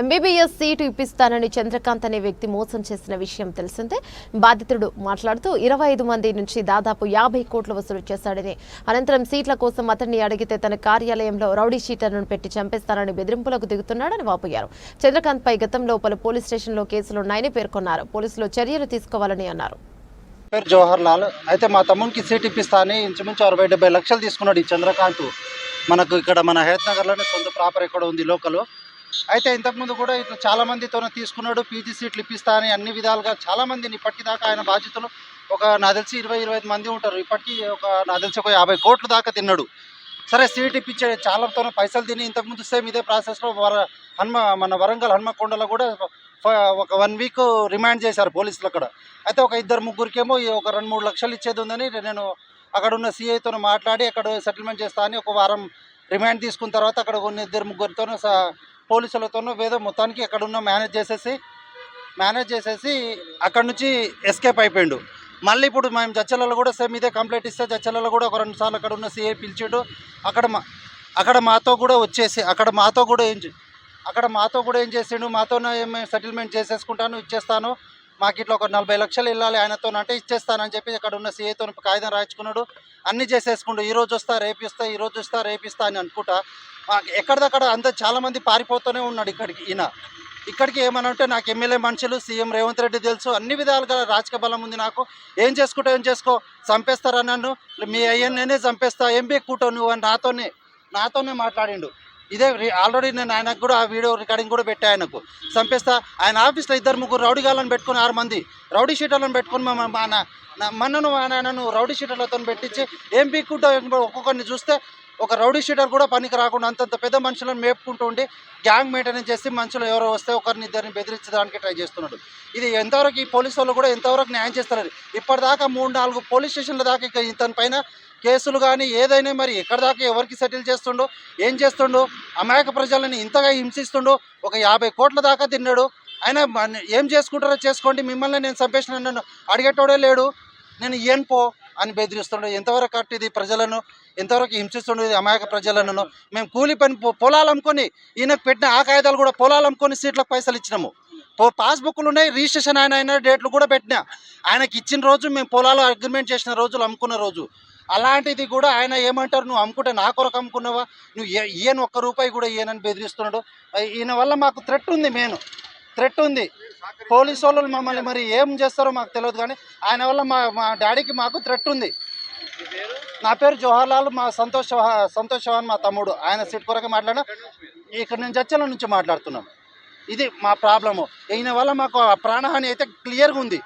MBBS seat ఇప్పిస్తానని Chandrakant అనే వ్యక్తి మోసం చేసిన విషయం తెలిసిందే. బాధితుడు మాట్లాడుతూ ఇరవై ఐదు మంది నుంచి దాదాపు యాభై కోట్లు వసూలు చేశాడని. అనంతరం సీట్ల కోసం అతన్ని అడిగితే తన కార్యాలయంలో రౌడీ షీటర్ను పెట్టి చంపేస్తానని బెదిరింపులకు దిగుతున్నాడని వాపోయారు. చంద్రకాంత్ పై గతంలో పలు పోలీస్ స్టేషన్లో కేసులున్నాయని పేర్కొన్నారు. పోలీసులు చర్యలు తీసుకోవాలని అన్నారు. పేరు జవహర్ లాల్. అయితే మా తమ్మునికి సీట్ ఇప్పిస్తా అని ఇంచుమించు అరవై డెబ్బై లక్షలు తీసుకున్నాడు ఈ చంద్రకాంత్. మనకు ఇక్కడ మన హేత్ నగర్లోనే సొంత ప్రాపర్ ఎక్కడ ఉంది లోకల్ అయితే ఇంతకుముందు కూడా ఇట్లా చాలా మందితో తీసుకున్నాడు పీజీ సీట్లు ఇప్పిస్తా అని అన్ని విధాలుగా చాలా మందిని ఇప్పటిదాకా ఆయన బాధ్యతలు ఒక నా తెలిసి ఇరవై ఇరవై ఐదు మంది ఉంటారు. ఇప్పటికీ ఒక నా తెలిసి ఒక యాభై కోట్ల దాకా తిన్నాడు. సరే సీట్ ఇప్పించే చాలాతో పైసలు తిని ఇంతకుముందు సేమ్ ఇదే ప్రాసెస్లో వర హన్మ మన వరంగల్ హన్మకొండలో కూడా ఒక వన్ వీక్ రిమాండ్ చేశారు పోలీసులు అక్కడ. అయితే ఒక ఇద్దరు ముగ్గురికేమో ఒక రెండు మూడు లక్షలు ఇచ్చేది ఉందని నేను అక్కడ ఉన్న సీఐతో మాట్లాడి అక్కడ సెటిల్మెంట్ చేస్తా అని ఒక వారం రిమాండ్ తీసుకున్న తర్వాత అక్కడ కొన్ని ఇద్దరు ముగ్గురితోనూ స పోలీసులతోనూ వేదో మొత్తానికి అక్కడ ఉన్న మేనేజ్ చేసేసి మేనేజ్ చేసేసి అక్కడ నుంచి ఎస్కేప్ అయిపోయిండు. మళ్ళీ ఇప్పుడు మేము జచ్చలలో కూడా సేమ్ ఇదే కంప్లైంట్ ఇస్తే జచ్చలలో కూడా ఒక రెండు సార్లు అక్కడ ఉన్న సీఐ పిలిచిండు. అక్కడ మా అక్కడ మాతో కూడా వచ్చేసి అక్కడ మాతో కూడా ఏం చే- అక్కడ మాతో కూడా ఏం చేసిండు? మాతోనే ఏం సెటిల్మెంట్ చేసేసుకుంటాను ఇచ్చేస్తాను. మాకు ఇట్లా ఒక నలభై లక్షలు వెళ్ళాలి ఆయనతో అంటే ఇచ్చేస్తానని చెప్పి అక్కడ ఉన్న సీఏతో కాగితం రాయించుకున్నాడు. అన్నీ చేసేసుకుంటూ ఈ రోజు వస్తా రేపు ఇస్తా ఈ రోజు వస్తా రేపు ఇస్తా అని అనుకుంటా. ఎక్కడిదక్కడ అంత చాలామంది పారిపోతూనే ఉన్నాడు ఇక్కడికి ఈయన. ఇక్కడికి ఏమనంటే నాకు ఎమ్మెల్యే మనుషులు సీఎం రేవంత్ రెడ్డి తెలుసు అన్ని విధాలుగా రాజకీయ బలం ఉంది నాకు. ఏం చేసుకుంటా ఏం చేసుకో? చంపేస్తారా నన్ను? మీ అయ్యన్ననే చంపేస్తా ఎంపీ కూటో నువ్వు అని నాతోనే నాతోనే మాట్లాడిండు. ఇదే ఆల్రెడీ నేను ఆయనకు కూడా ఆ వీడియో రికార్డింగ్ కూడా పెట్టా ఆయనకు. చంపేస్తా. ఆయన ఆఫీస్లో ఇద్దరు ముగ్గురు రౌడీ గాలను పెట్టుకుని ఆరు మంది రౌడీ షీటర్లను పెట్టుకుని మన మన్నను మా రౌడీ షీటర్లతో పెట్టించి ఏం పీక్కుంటావు ఒక్కొక్కరిని చూస్తే ఒక రౌడీ షీటర్ కూడా పనికి రాకుండా అంతంత పెద్ద మనుషులను మేపుకుంటూ ఉండి గ్యాంగ్ మెయింటెనెన్స్ చేసి మనుషులు ఎవరో వస్తే ఒకరిని ఇద్దరిని బెదిరించడానికి ట్రై చేస్తున్నాడు. ఇది ఎంతవరకు ఈ పోలీసు వాళ్ళు కూడా ఎంతవరకు న్యాయం చేస్తారు ఇప్పటిదాకా మూడు నాలుగు పోలీస్ స్టేషన్ల దాకా ఇక ఇతని పైన కేసులు కానీ ఏదైనా మరి ఎక్కడ దాకా ఎవరికి సెటిల్ చేస్తుండో ఏం చేస్తుండో అమాయక ప్రజలని ఇంతగా హింసిస్తుండో ఒక యాభై కోట్ల దాకా తిన్నాడు. ఆయన ఏం చేసుకుంటారో చేసుకోండి. మిమ్మల్ని నేను చంపేసిన నన్ను అడిగేటోడే లేడు. నేను ఏం పో అని బెదిరిస్తుండే. ఎంతవరకు కట్టి ఇది ప్రజలను ఎంతవరకు హింసిస్తుండేది అమాయక ప్రజలను మేము కూలి పని పొ- పొలాలు అమ్ముకొని ఈయనకు పెట్టిన ఆ కాగితాలు కూడా పొలాలు అమ్ముకొని సీట్లకు పైసలు ఇచ్చినాము. పో పాస్బుక్లు ఉన్నాయి రిజిస్ట్రేషన్ ఆయన అయిన డేట్లు కూడా పెట్టినా. ఆయనకి ఇచ్చిన రోజు మేము పొలాలు అగ్రిమెంట్ చేసిన రోజులు అమ్ముకున్న రోజు. అలాంటిది కూడా ఆయన ఏమంటారు నువ్వు అమ్ముకుంటే నా కొరకు అమ్ముకున్నావా? నువ్వు ఈయన ఒక్క రూపాయి కూడా ఈయనని బెదిరిస్తున్నాడు. ఈయన వల్ల మాకు థ్రెట్ ఉంది నేను థ్రెట్ ఉంది. పోలీసు వాళ్ళు మమ్మల్ని మరి ఏం చేస్తారో మాకు తెలియదు కానీ ఆయన వల్ల మా మా డాడీకి మాకు థ్రెట్ ఉంది. నా పేరు జవహర్లాల్ మా సంతోష్ సంతోష్ చౌహాన్ మా తమ్ముడు. ఆయన సీట్ కొరకు మాట్లాడినా. ఇక్కడ నేను చర్చల నుంచి మాట్లాడుతున్నాం. ఇది మా ప్రాబ్లము. ఈయన వల్ల మాకు ఆ ప్రాణహాని అయితే క్లియర్గా ఉంది.